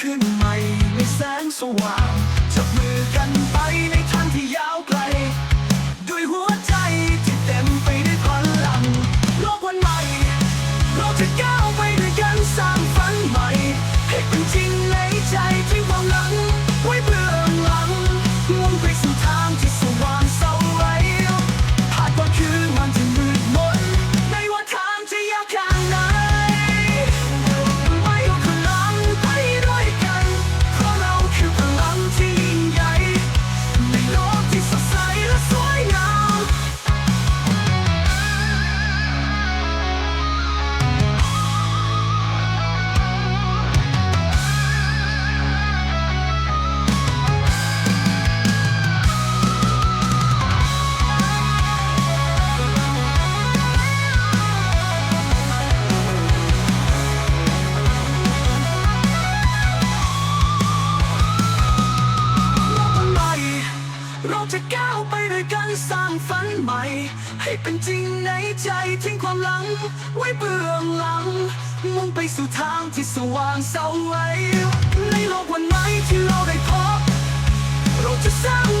ขึ้นใหม่ในแสงสว่างจับมือกันไปในทะก้าวไปด้วยกันสร้างฝันใหม่ ให้เป็นจริงในใจทิ้งความหลัง ไว้เบื้องหลัง มุ่งไปสู่ทางที่สว่างเสาไวในโลกวันใหม่ที่เราได้พบเราจะสร้าง